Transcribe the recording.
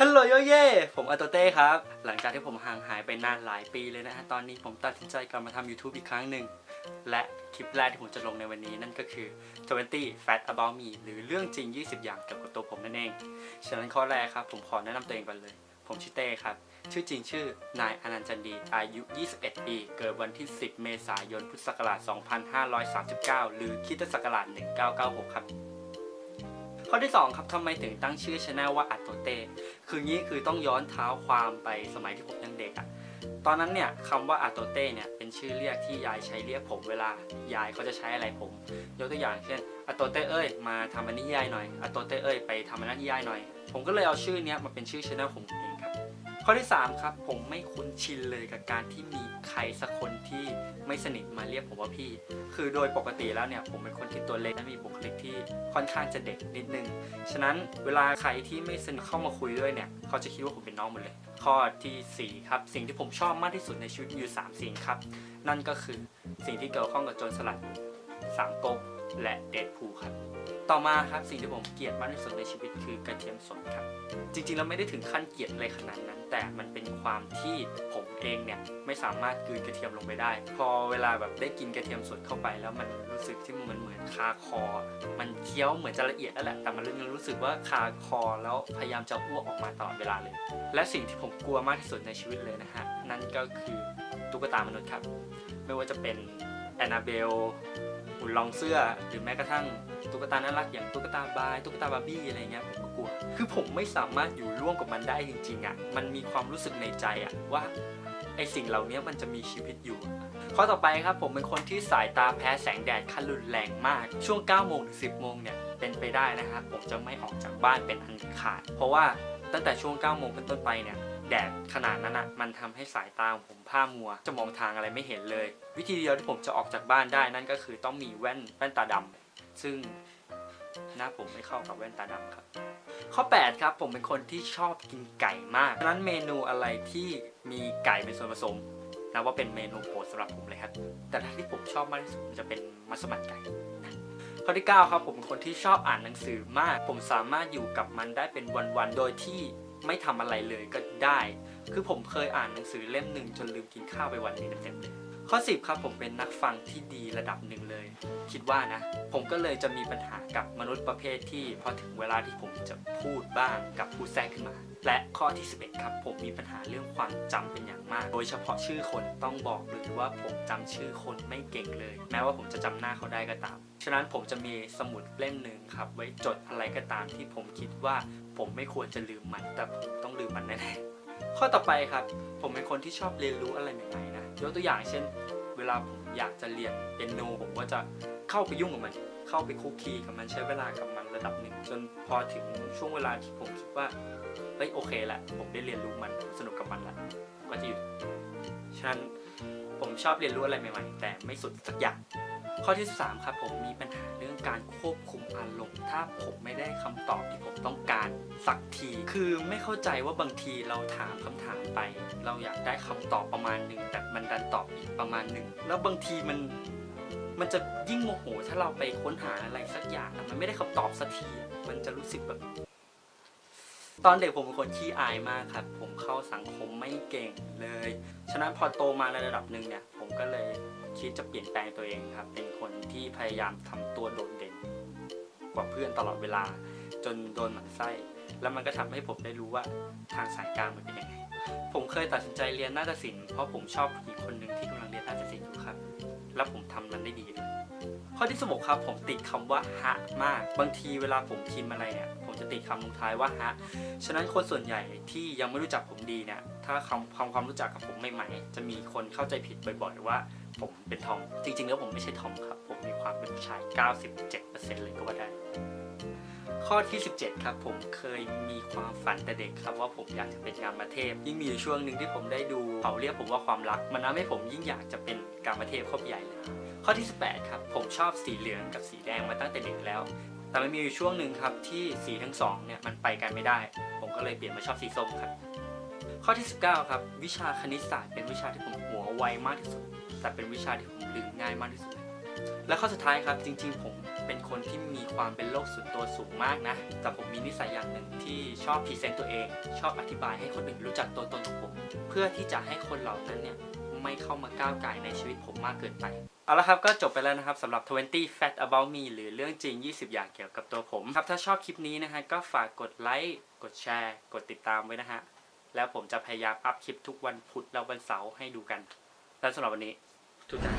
ฮัลโหลโยเย่ผมอาโตเต้ครับ หลังจากที่ผมห่างหายไปนานหลายปีเลยนะฮะ ตอนนี้ผมตัดสินใจกลับมาทำ YouTube อีกครั้งหนึ่ง และคลิปแรกที่ผมจะลงในวันนี้นั่นก็คือ 20 Fact About Me หรือเรื่องจริง 20 อย่างเกี่ยวกับตัวผมนั่นเอง ฉะนั้นข้อแรกครับ ผมขอแนะนำตัวเองก่อนเลย ผมชื่อเต้ครับ ชื่อจริงชื่อนายอนันต์จันดี อายุ 21 ปี เกิดวันที่ 10 เมษายน พุทธศักราช 2539 หรือคริสตศักราช 1996 ครับ ข้อที่ 2 ครับทำไมถึงตั้งชื่อชาแนลว่าอัตโตเต้คืองี้คือต้องย้อนเท้าความไปสมัยที่ผมยังเด็กอะ่ะตอนนั้นเนี่ยคำว่าอัตโตเต้เนี่ยเป็นชื่อเรียกที่ยายใช้เรียกผมเวลายายเขาจะใช้อะไรผม ยกตัวอย่างเช่นอัตโตเต้เอ้ยมาทำอันนี้ยายหน่อยอัตโตเต้เอ้ยไปทำอันนั้นยายหน่อย ผมก็เลยเอาชื่อเนี้ยมาเป็นชื่อชาแนลผมเอง ข้อที่ 3 ครับ ผมไม่คุ้นชินเลยกับการที่มีใครสักคนที่ไม่สนิทมาเรียกผมว่าพี่ คือโดยปกติแล้วเนี่ยผมเป็นคนที่ตัวเล็กและมีบุคลิกที่ค่อนข้างจะเด็กนิดนึง ฉะนั้นเวลาใครที่ไม่สนิทเข้ามาคุยด้วยเนี่ยเขาจะคิดว่าผมเป็นน้องหมดเลย ข้อทีสี่4 ครับ สิ่งที่ผมชอบมากที่สุดในชีวิตมีอยู่สามสิ่งครับ นั่นก็คือสิ่งที่เกี่ยวข้องกับโจรสลัดสามก๊ก และเดดพูลครับ ต่อมาครับสิ่งที่ผมเกลียดมากที่สุดในชีวิตคือกระเทียมสดครับ จริงๆแล้วไม่ได้ถึงขั้นเกลียดอะไรขนาดนั้น แต่มันเป็นความที่ผมเองเนี่ยไม่สามารถกลืนกระเทียมลงไปได้ พอเวลาแบบได้กินกระเทียมสดเข้าไปแล้วมันรู้สึกที่มันเหมือนคาคอ มันเคี้ยวเหมือนจะละเอียดแล้วแหละแต่มันยังรู้สึกว่าคาคอแล้วพยายามจะอ้วกออกมาตลอดเวลาเลย และสิ่งที่ผมกลัวมากที่สุดในชีวิตเลยนะฮะนั่นก็คือตุ๊กตามนุษย์ครับ ไม่ว่าจะเป็นแอนนาเบล หุ่นรองเสื้อ หรือแม้กระทั่งตุ๊กตาน่ารักอย่างตุ๊กตาบายตุ๊กตาบาร์บี้อะไรเงี้ยผมก็กลัว คือผมไม่สามารถอยู่ร่วมกับมันได้จริงๆอะ่ะมันมีความรู้สึกในใจอะ่ะว่าไอสิ่งเหล่านี้มันจะมีชีวิตอยู่ข้อต่อไปครับผมเป็นคนที่สายตาแพ้แสงแดดขั้นรุนแรงมาก ช่วง 9 โมงถึง 10 โมงเนี่ยเป็นไปได้นะครับผมจะไม่ออกจากบ้านเป็นอันขาด เพราะว่าตั้งแต่ช่วง 9 โมงเป็นต้นไปเนี่ย แดดขนาดนั้นอะมันทำให้สายตาของผมผ้ามัว จะมองทางอะไรไม่เห็นเลย วิธีเดียวที่ผมจะออกจากบ้านได้นั่นก็คือต้องมีแว่นแว่นตาดำซึ่งหน้าผมไม่เข้ากับแว่นตาดำครับ ข้อ 8 ครับ ผมเป็นคนที่ชอบกินไก่มากฉะนั้นเมนูอะไรที่มีไก่เป็นส่วนผสมนับว่าเป็นเมนูโปรดสำหรับผมเลยครับ แต่ที่ผมชอบมากที่สุดจะเป็นมัสมั่นไก่ข้อที่ 9 ครับผมเป็นคนที่ชอบอ่านหนังสือมาก ผมสามารถอยู่กับมันได้เป็นวันๆ โดยที่ ไม่ทำอะไรเลยก็ได้ คือผมเคยอ่านหนังสือเล่มหนึ่งจนลืมกินข้าวไปวันนึงเต็มเลยข้อ 10 ครับผมเป็นนักฟังที่ดีระดับหนึ่งเลย คิดว่านะ ผมก็เลยจะมีปัญหากับมนุษย์ประเภทที่พอถึงเวลาที่ผมจะพูดบ้างกับพูดแทรกขึ้นมา และข้อที่ 11 ครับ ผมมีปัญหาเรื่องความจำเป็นอย่างมาก โดยเฉพาะชื่อคนต้องบอกเลยว่าผมจำชื่อคนไม่เก่งเลย แม้ว่าผมจะจำหน้าเขาได้ก็ตาม ฉะนั้นผมจะมีสมุดเล่มหนึ่งครับ ไว้จดอะไรก็ตามที่ผมคิดว่าผมไม่ควรจะลืมมัน แต่ผมต้องลืมมันแน่ๆข้อต่อไปครับ ผมเป็นคนที่ชอบเรียนรู้อะไรใหม่ๆนะยกตัวอย่างเช่น เวลาผมอยากจะเรียนเปียโนผมก็จะเข้าไปยุ่งกับมัน เข้าไปคุกคีกับมันใช้เวลากับมันระดับหนึ่ง จนพอถึงช่วงเวลาที่ผมคิดว่าเฮ้ยโอเคแหละผมได้เรียนรู้มันสนุกกับมันละก็จะหยุดฉะนั้นผมชอบเรียนรู้อะไรใหม่ ๆ แต่ไม่สุดสักอย่าง ข้อที่3ครับผมมีปัญหาเรื่องการควบคุมอารมณ์ถ้าผมไม่ได้คำตอบที่ผมต้องการสักที คือไม่เข้าใจว่าบางทีเราถามคำถามไป เราอยากได้คำตอบประมาณหนึ่งแต่มันดันตอบอีกประมาณหนึ่งแล้วบางทีมันมันจะยิ่งโมโหถ้าเราไปค้นหาอะไรสักอย่างมันไม่ได้คำตอบสักทีมันจะรู้สึกแบบตอนเด็กผมเป็นคนขี้อายมากครับ ผมเข้าสังคมไม่เก่งเลย ฉะนั้นพอโตมาในระดับหนึ่งเนี่ย ผมก็เลยคิดจะเปลี่ยนแปลงตัวเองครับ เป็นคนที่พยายามทำตัวโดดเด่นกว่าเพื่อนตลอดเวลา จนโดนหมันไส้ แล้วมันก็ทำให้ผมได้รู้ว่าทางสายกลางมันเป็นยังไง ผมเคยตัดสินใจเรียนนาฏศิลป์เพราะผมชอบผู้หญิงคนหนึ่งที่กำลังเรียนนาฏศิลป์อยู่ครับ แล้วผมทำมันได้ดีเลยข้อที่สมครับผมติดคำว่าฮะมาก บางทีเวลาผมพิมพ์อะไรเนี่ยผมจะติดคำลงท้ายว่าฮะ ฉะนั้นคนส่วนใหญ่ที่ยังไม่รู้จักผมดีเนี่ย ถ้าคำความความรู้จักกับผมใหม่ๆ จะมีคนเข้าใจผิดบ่อยๆ ว่า ผมเป็นทอม จริงๆ แล้วผมไม่ใช่ทอมครับ ผมมีความเป็นผู้ชาย 97%เลยก็ว่าได้ ข้อที่ 17 ครับ ผมเคยมีความฝันแต่เด็กครับว่าผมอยากจะเป็นกามาเทพ ยิ่งมีช่วงหนึ่งที่ผมได้ดูเขาเรียกผมว่าความรัก มันทำให้ผมยิ่งอยากจะเป็นกามาเทพเข้าไปใหญ่เลย ข้อที่ 18 ครับ ผมชอบสีเหลืองกับสีแดงมาตั้งแต่เด็กแล้วแต่มันมีอยู่ช่วงหนึ่งครับที่สีทั้งสองเนี่ยมันไปกันไม่ได้ ผมก็เลยเปลี่ยนมาชอบสีส้มครับ ข้อที่ 19 ครับ วิชาคณิตศาสตร์เป็นวิชาที่ผมหัวไวมากที่สุด แต่เป็นวิชาที่ผมลืมง่ายมากที่สุด และข้อสุดท้ายครับจริงๆ ผมเป็นคนที่มีความเป็นโลกส่วนตัวสูงมากนะ แต่ผมมีนิสัยอย่างหนึ่งที่ชอบพรีเซนต์ตัวเอง ชอบอธิบายให้คนอื่นรู้จักตัวตนของผม เพื่อที่จะให้คนเหล่านั้นเนี่ยไม่เข้ามาก้าวไก่ในชีวิตผมมากเกินไป เอาละครับก็จบไปแล้วนะครับสำหรับ 20 Fact About Me หรือเรื่องจริง 20 อย่างเกี่ยวกับตัวผมครับถ้าชอบคลิปนี้นะฮะก็ฝากกดไลค์กดแชร์ กดติดตามไว้นะฮะ แล้วผมจะพยายามอัพคลิปทุกวันพุธและวันเสาร์ให้ดูกัน แล้วสำหรับวันนี้ทุกท่าน